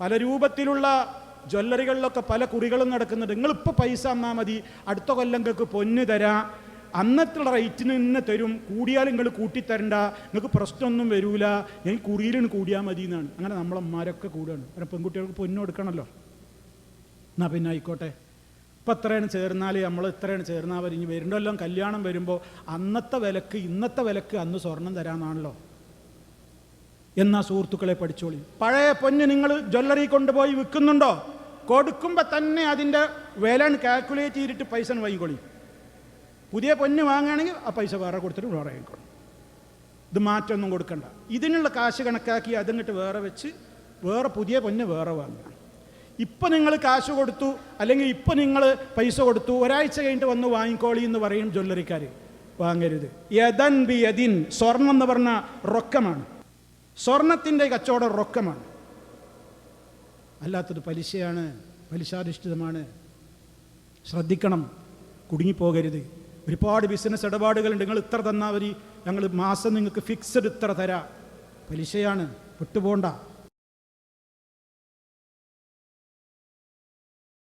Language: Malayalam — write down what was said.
പല രൂപത്തിലുള്ള ജ്വല്ലറികളിലൊക്കെ പല കുറികളും നടക്കുന്നുണ്ട്. നിങ്ങളിപ്പോൾ പൈസ തന്നാൽ മതി. അടുത്ത കൊല്ലം നിങ്ങൾക്ക് പൊന്ന് തരാം. അന്നത്തെ റേറ്റിന് ഇന്ന് തരും. കൂടിയാൽ നിങ്ങൾ കൂട്ടിത്തരണ്ട. നിങ്ങൾക്ക് പ്രശ്നമൊന്നും വരൂല. ഞാൻ കുറിയിലിന് കൂടിയാൽ മതി എന്നാണ് അങ്ങനെ നമ്മളമ്മമാരൊക്കെ കൂടുകയാണ് കാരണം പെൺകുട്ടികൾക്ക് പൊന്നു കൊടുക്കണമല്ലോ എന്നാ പിന്നെ ആയിക്കോട്ടെ. ഇപ്പം എത്രയാണ് ചേർന്നാൽ നമ്മൾ ഇത്രയാണ് ചേർന്നാൽ മതി ഇനി വരുന്നല്ലോ കല്യാണം വരുമ്പോൾ അന്നത്തെ വിലക്ക് ഇന്നത്തെ വിലക്ക് അന്ന് സ്വർണം തരാമെന്നാണല്ലോ എന്നാ സുഹൃത്തുക്കളെ പഠിച്ചോളി. പഴയ പൊന്ന് നിങ്ങൾ ജ്വല്ലറി കൊണ്ടുപോയി വിൽക്കുന്നുണ്ടോ? കൊടുക്കുമ്പോൾ തന്നെ അതിന്റെ വില കാൽക്കുലേറ്റ് ചെയ്തിട്ട് പൈസ വാങ്ങിക്കോളി. പുതിയ പൊന്ന് വാങ്ങുകയാണെങ്കിൽ ആ പൈസ വേറെ കൊടുത്തിട്ട് വേറെ വാങ്ങിക്കോളും. ഇത് മാറ്റമൊന്നും കൊടുക്കണ്ട. ഇതിനുള്ള കാശ് കണക്കാക്കി അതിങ്ങോട്ട് വേറെ വെച്ച് വേറെ പുതിയ പൊന്ന് വേറെ വാങ്ങുക. ഇപ്പം നിങ്ങൾ കാശ് കൊടുത്തു അല്ലെങ്കിൽ ഇപ്പം നിങ്ങൾ പൈസ കൊടുത്തു ഒരാഴ്ച കഴിഞ്ഞിട്ട് വന്ന് വാങ്ങിക്കോളി എന്ന് പറയും ജ്വല്ലറിക്കാർ വാങ്ങരുത്. യദൻ ബി യദിൻ സ്വർണം എന്ന് പറഞ്ഞ റൊക്കമാണ്. സ്വർണത്തിന്റെ കച്ചവടം റൊക്കമാണ്. അല്ലാത്തത് പലിശയാണ് പലിശാധിഷ്ഠിതമാണ്. ശ്രദ്ധിക്കണം കുടുങ്ങിപ്പോകരുത്. ഒരുപാട് ബിസിനസ് ഇടപാടുകളുണ്ട്. നിങ്ങൾ ഇത്ര തന്നാൽ മതി. ഞങ്ങൾ മാസം നിങ്ങൾക്ക് ഫിക്സഡ് ഇത്ര തരാം. പലിശയാണ് വിട്ടുപോണ്ട.